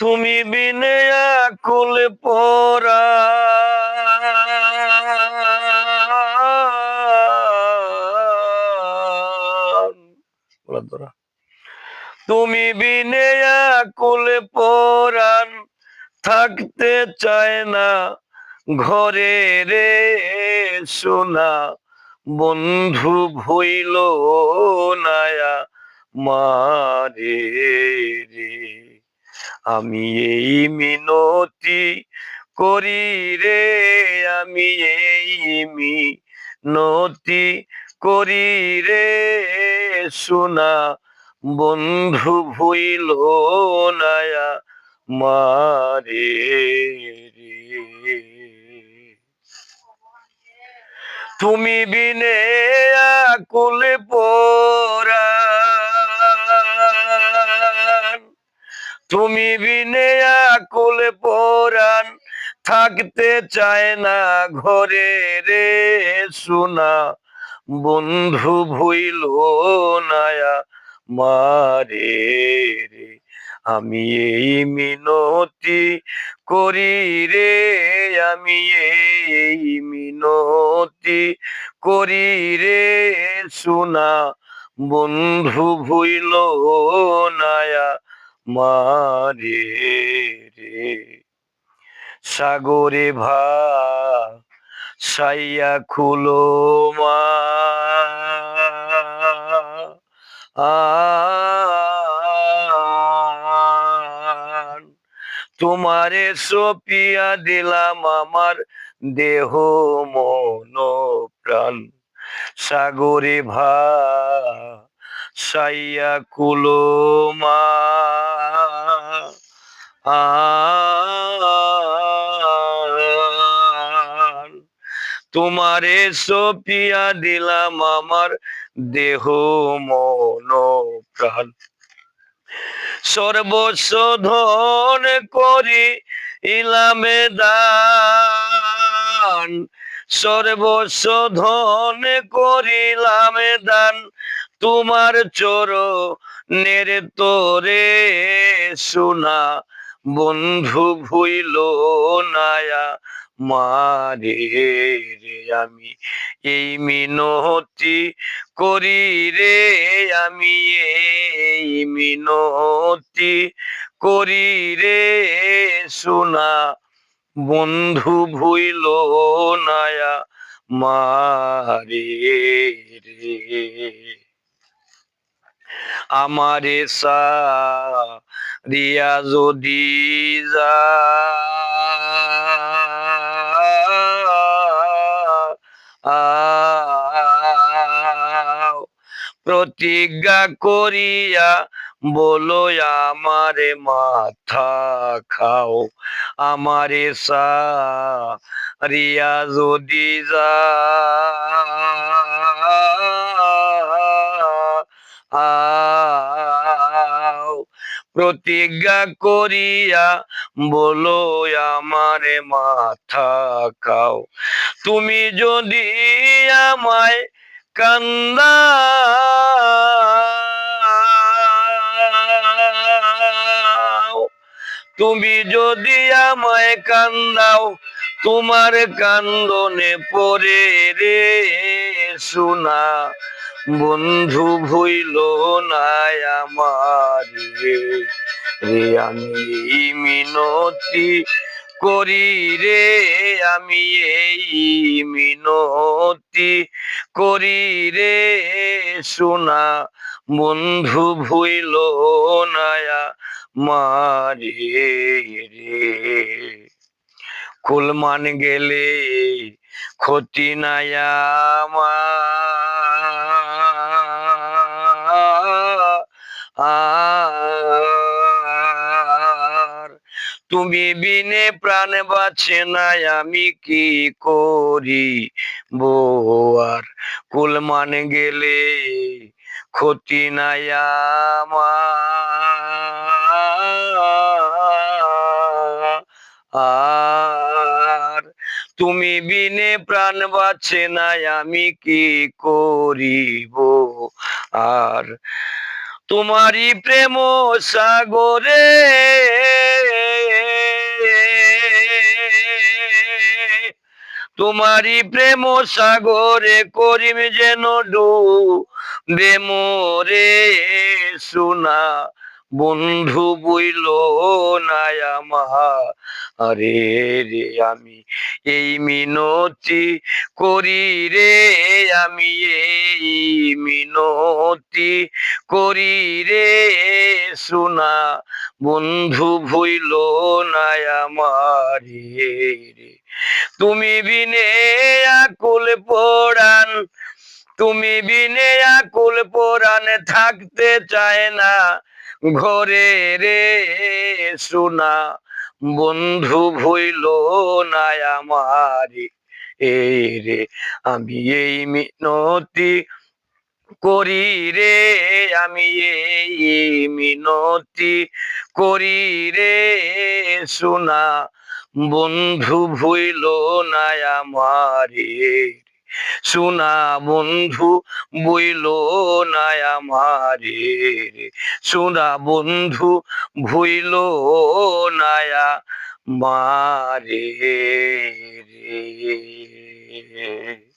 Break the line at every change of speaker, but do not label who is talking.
তুমি বিনে আকুল পরা তুমি বিনে আকুল পরাণ থাকতে চায় না ঘরে রে সোনা। বন্ধু ভইল নায়া মারে রে। আমি এই মিনতি করি রে, আমি এই মিনতি করি রে। সোনা বন্ধু ভুইল নায়া মারে তুমি বিনে আকুল পোরা তুমি বিনে আকুল পোরান থাকতে চায় না ঘরে রে সোনা। বন্ধু ভুইল নায়া মারে রে। আমি এই মিনতি করি রে, আমি এই মিনতি করি রে সোনা। বন্ধু ভুইল নায়া মারে রে সাগরে ভা সাইয়া খুলো মা। তোমারে সপিয়া দিলাম আমার দেহ মন প্রাণ সাগরে ভা সাইয়া কুলো মা আন। তোমারে সপিয়া দিলাম আমার দেহ মন প্রাণ সর্বস্ব ধন করি ইলামে দান সর্বস্ব ধন করিলামে দান তোমার চোর নের তোরে সোনা বন্ধু ভুইল নায়া, মারে রে আমি, এই মিনতি করি রে আমি, এই মিনতি করি রে সোনা বন্ধু ভুইল নায়া, মারে রে। আমারে রিয়া যদি যা প্রতিজ্ঞা করিয়া বলো আমারে মাথা খাও, আমারে সা রিয়া যদি যা প্রতিজ্ঞা করিয়া বলো, আমারে মাথা খাও। তুমি যদি আমায় কান্দা তুমি যদি আমায় কান্দাও, তোমার কান্দনে পরে রে সোনা। বন্ধু ভুইল নাই আমার রে। আমি এই মিনতি করি রে, আমি এই মিনতি করি রে। সোনা, বন্ধু ভুইল নায়া মারে রে কুলমান গেলে ক্ষতি নায়া আর তুমি বিনে প্রাণ বাঁচে নাই, আমি কি করি? বোয়ার কুল কুলমান গেলে ক্ষতি নাই আমার। আর তুমি বিনে প্রাণ বাঁচে নাই, আমি কি করিব আর তোমারই প্রেম সাগরে তোমারই প্রেম সাগরে করিম যেন ডু বেমরে সোনা। বন্ধু বইল না আমার। আরে রে আমি এই মিনতি করি রে, আমি এই মিনতি করি রে, সোনা। বন্ধু ভুইল তুমি বিনে আকুল পোড়ান, তুমি বিনে আকুল পোড়ান থাকতে চায় না ঘরে রে সোনা। বন্ধু ভইল না এই রে আমি এই মিনতি করি রে আমি এই মিনতি। করি রে সোনা, বন্ধু ভুইল না আমারে। সোনা, বন্ধু বইল না আমারে। সোনা, বন্ধু ভুইল না মারে রে